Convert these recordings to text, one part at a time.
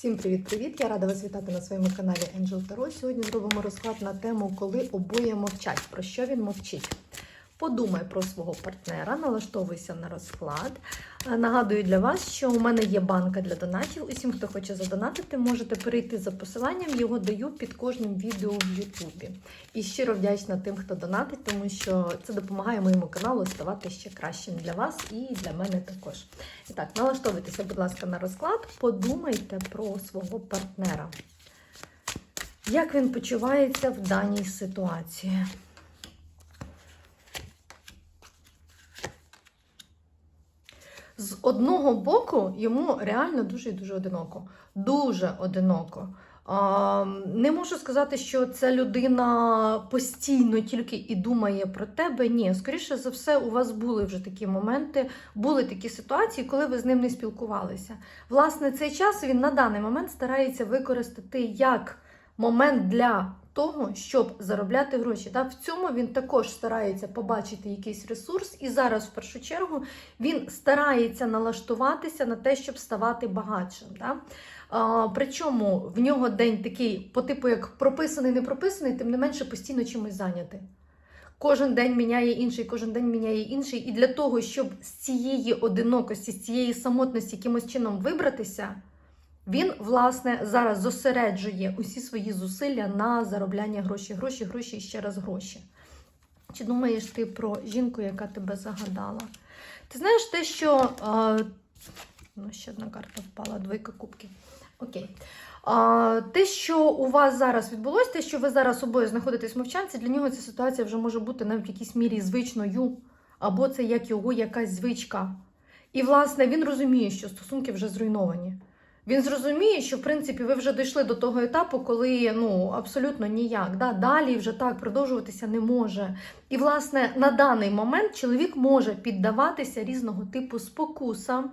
Всім привіт-привіт! Я рада вас вітати на своєму каналі Angel Tarot. Сьогодні зробимо розклад на тему, коли обоє мовчать. Про що він мовчить? Подумай про свого партнера, налаштовуйся на розклад. Е, Нагадую для вас, що у мене є банка для донатів. Усім, хто хоче задонатити, можете перейти за посиланням. Його даю під кожним відео в Ютубі. І щиро вдячна тим, хто донатить, тому що це допомагає моєму каналу ставати ще кращим для вас і для мене також. І так, налаштовуйтеся, будь ласка, на розклад. Подумайте про свого партнера. Як він почувається в даній ситуації? З одного боку йому реально дуже і дуже одиноко. Дуже одиноко. Не можу сказати, що ця людина постійно тільки і думає про тебе. Ні, скоріше за все, у вас були вже такі моменти, були такі ситуації, коли ви з ним не спілкувалися. Власне, цей час він на даний момент старається використати як момент для того, щоб заробляти гроші. Та в цьому він також старається побачити якийсь ресурс, і зараз, в першу чергу, він старається налаштуватися на те, щоб ставати багатшим. Да? А, причому в нього день такий, по типу як прописаний, не прописаний, тим не менше постійно чимось зайнятий. Кожен день міняє інший, кожен день міняє інший. І для того, щоб з цієї одинокості, з цієї самотності якимось чином вибратися, він, власне, зараз зосереджує усі свої зусилля на заробляння грошей, гроші, гроші і ще раз гроші. Чи думаєш ти про жінку, яка тебе загадала? Ти знаєш те, що. А, ну, ще одна карта впала, двойка кубків. Окей. А, те, що у вас зараз відбулося, те, що ви зараз обоє знаходитесь в мовчанці, для нього ця ситуація вже може бути навіть в якійсь мірі звичною, або це як його якась звичка. І, власне, він розуміє, що стосунки вже зруйновані. Він зрозуміє, що в принципі ви вже дійшли до того етапу, коли ну абсолютно ніяк. Да? Далі вже так продовжуватися не може. І, власне, на даний момент чоловік може піддаватися різного типу спокусам.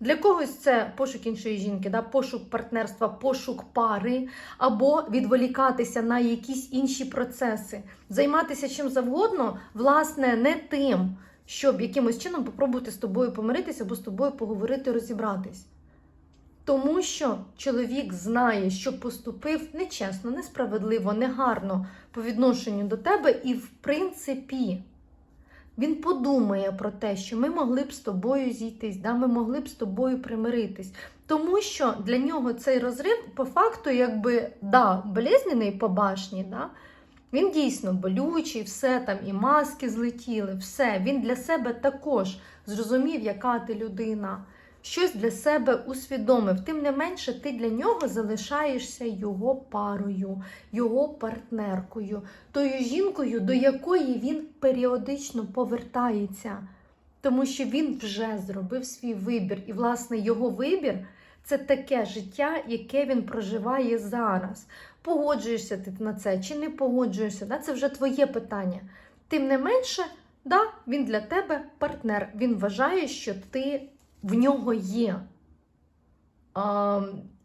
Для когось це пошук іншої жінки, да? пошук партнерства, пошук пари, або відволікатися на якісь інші процеси, займатися чим завгодно, власне, не тим, щоб якимось чином попробувати з тобою помиритися або з тобою поговорити, розібратись. Тому що чоловік знає, що поступив нечесно, несправедливо, негарно по відношенню до тебе, і, в принципі, він подумає про те, що ми могли б з тобою зійтись, да, ми могли б з тобою примиритись. Тому що для нього цей розрив, по факту, якби да, болезнений по башні, да, він дійсно болючий, все там, і маски злетіли, все. Він для себе також зрозумів, яка ти людина щось для себе усвідомив. Тим не менше, ти для нього залишаєшся його парою, його партнеркою, тою жінкою, до якої він періодично повертається. Тому що він вже зробив свій вибір. І, власне, його вибір це таке життя, яке він проживає зараз. Погоджуєшся ти на це чи не погоджуєшся? Да? Це вже твоє питання. Тим не менше, да, він для тебе партнер. Він вважає, що ти в нього є. А,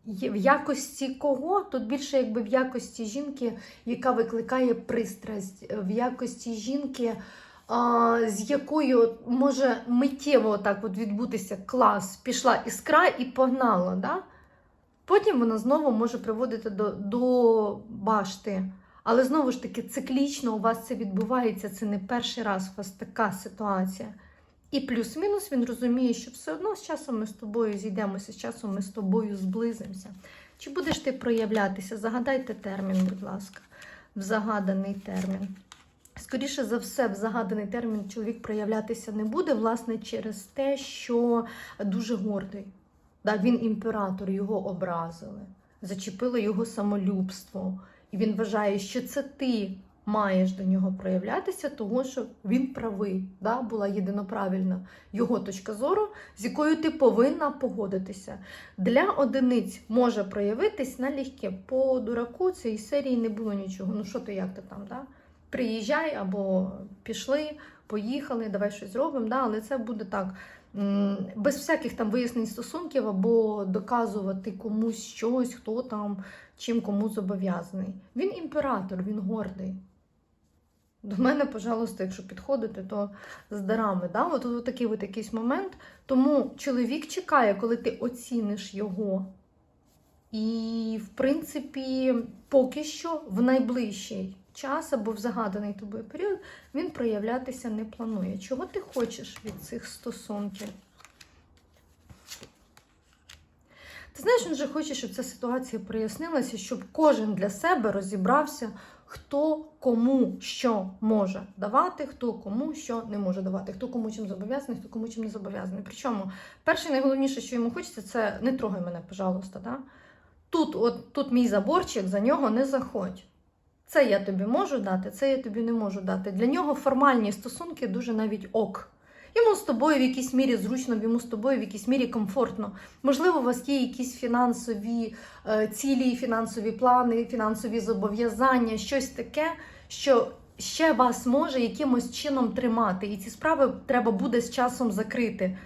в якості кого? Тут більше якби в якості жінки, яка викликає пристрасть, в якості жінки, а, з якою може миттєво так от відбутися клас, пішла іскра і погнала. Да? Потім вона знову може приводити до, до башти. Але знову ж таки, циклічно у вас це відбувається, це не перший раз у вас така ситуація. І плюс-мінус він розуміє, що все одно з часом ми з тобою зійдемося, з часом ми з тобою зблизимося. Чи будеш ти проявлятися? Загадайте термін, будь ласка, в загаданий термін. Скоріше за все, в загаданий термін чоловік проявлятися не буде, власне, через те, що дуже гордий. Да, Він імператор, його образили, зачепило його самолюбство. І він вважає, що це ти маєш до нього проявлятися, того що він правий, да, була єдиноправильна його точка зору, з якою ти повинна погодитися. Для одиниць може проявитись налегке. По дураку цієї серії не було нічого. Ну що ти, як ти там? Да? Приїжджай або пішли, поїхали, давай щось зробимо. Да? Але це буде так. Без всяких там вияснень стосунків або доказувати комусь щось, хто там чим кому зобов'язаний. Він імператор, він гордий. До мене, пожалуйста, якщо підходити, то з дарами. Да? От, от такий от якийсь момент. Тому чоловік чекає, коли ти оціниш його І, в принципі, поки що в найближчий час або в загаданий тобою період він проявлятися не планує. Чого ти хочеш від цих стосунків? Ти знаєш, він же хоче, щоб ця ситуація прояснилася, щоб кожен для себе розібрався, хто кому що може давати, хто кому що не може давати, хто кому чим зобов'язаний, хто кому чим не зобов'язаний. Причому перше найголовніше, що йому хочеться, це не трогай мене, пожалуйста. Да? Тут, от, тут мій заборчик, за нього не заходь. Це я тобі можу дати, це я тобі не можу дати. Для нього формальні стосунки дуже навіть ок. Йому з тобою в якійсь мірі зручно, йому з тобою в якійсь мірі комфортно. Можливо, у вас є якісь фінансові е, цілі, фінансові плани, фінансові зобов'язання, щось таке, що ще вас може якимось чином тримати. І ці справи треба буде з часом закрити.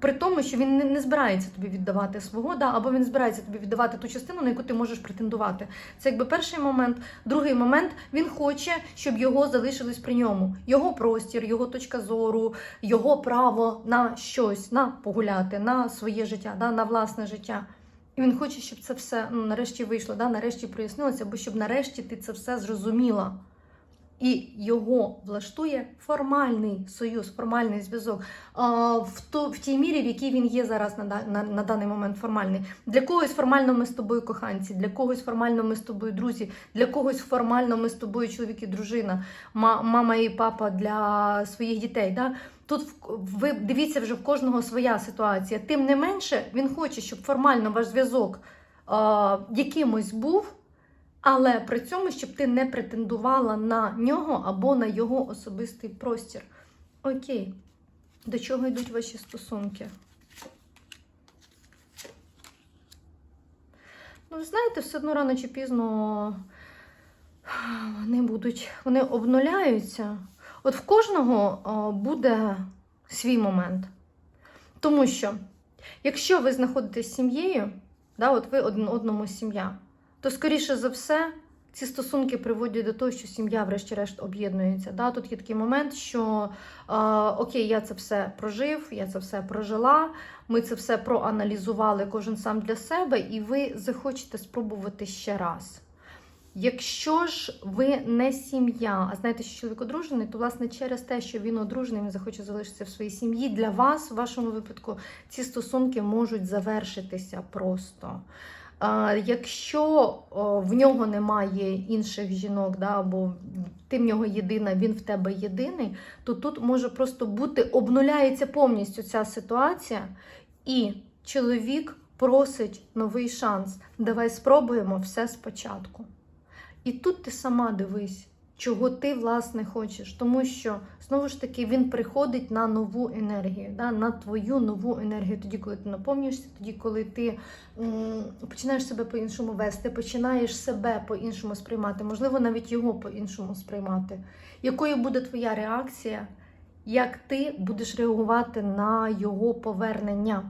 При тому, що він не, не збирається тобі віддавати свого, да, або він збирається тобі віддавати ту частину, на яку ти можеш претендувати. Це якби перший момент. Другий момент він хоче, щоб його залишилось при ньому. Його простір, його точка зору, його право на щось, на погуляти, на своє життя, да, на власне життя. І він хоче, щоб це все ну, нарешті вийшло, да, нарешті прояснилося, або щоб нарешті ти це все зрозуміла. І його влаштує формальний союз, формальний зв'язок в, то, в тій мірі, в якій він є зараз на, на, на даний момент формальний. Для когось формально ми з тобою коханці, для когось формально ми з тобою друзі, для когось формально ми з тобою чоловік і дружина, мама і папа для своїх дітей. Да? Тут ви дивіться вже в кожного своя ситуація. Тим не менше, він хоче, щоб формально ваш зв'язок якимось був. Але при цьому, щоб ти не претендувала на нього або на його особистий простір. Окей, до чого йдуть ваші стосунки? Ну, знаєте, все одно рано чи пізно вони будуть, вони обнуляються. От в кожного буде свій момент. Тому що, якщо ви знаходитесь з сім'єю, да, от ви один одному сім'я, то скоріше за все ці стосунки приводять до того, що сім'я, врешті-решт, об'єднується. Да? Тут є такий момент, що е, окей, я це все прожив, я це все прожила, ми це все проаналізували кожен сам для себе, і ви захочете спробувати ще раз. Якщо ж ви не сім'я, а знаєте, що чоловік одружений, то власне через те, що він одружений, він захоче залишитися в своїй сім'ї. Для вас, в вашому випадку, ці стосунки можуть завершитися просто. Якщо в нього немає інших жінок, да, або ти в нього єдина, він в тебе єдиний, то тут може просто бути обнуляється повністю ця ситуація, і чоловік просить новий шанс. Давай спробуємо все спочатку. І тут ти сама дивись, чого ти власне хочеш. Тому що знову ж таки він приходить на нову енергію, да, на твою нову енергію. Тоді, коли ти наповнюєшся, тоді, коли ти м, починаєш себе по-іншому вести, починаєш себе по-іншому сприймати, можливо, навіть його по-іншому сприймати. Якою буде твоя реакція, як ти будеш реагувати на його повернення?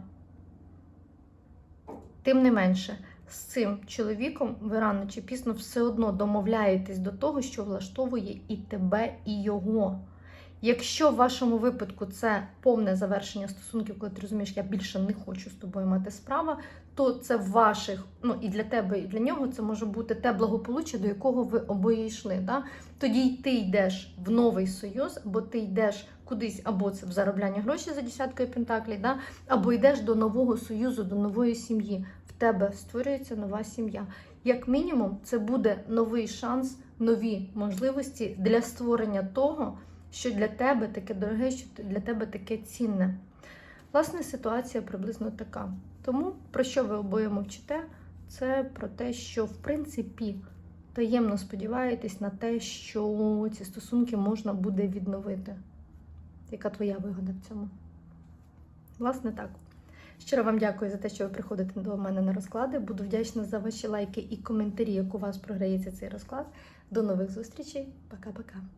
Тим не менше, з цим чоловіком ви рано чи пізно все одно домовляєтесь до того, що влаштовує і тебе, і його. Якщо в вашому випадку це повне завершення стосунків, коли ти розумієш, я більше не хочу з тобою мати справа, то це ваших, ну і для тебе, і для нього це може бути те благополуччя, до якого ви обоє йшли. Да? Тоді й ти йдеш в новий союз, або ти йдеш кудись, або це в заробляння грошей за десяткою пентаклей, да? або йдеш до нового союзу, до нової сім'ї. Тебе створюється нова сім'я. Як мінімум, це буде новий шанс, нові можливості для створення того, що для тебе таке дороге, що для тебе таке цінне. Власне, ситуація приблизно така. Тому про що ви обоє мовчите? Це про те, що в принципі таємно сподіваєтесь на те, що ці стосунки можна буде відновити. Яка твоя вигода в цьому? Власне, так. Щиро вам дякую за те, що ви приходите до мене на розклади. Буду вдячна за ваші лайки і коментарі, як у вас програється цей розклад. До нових зустрічей. Пока-пока.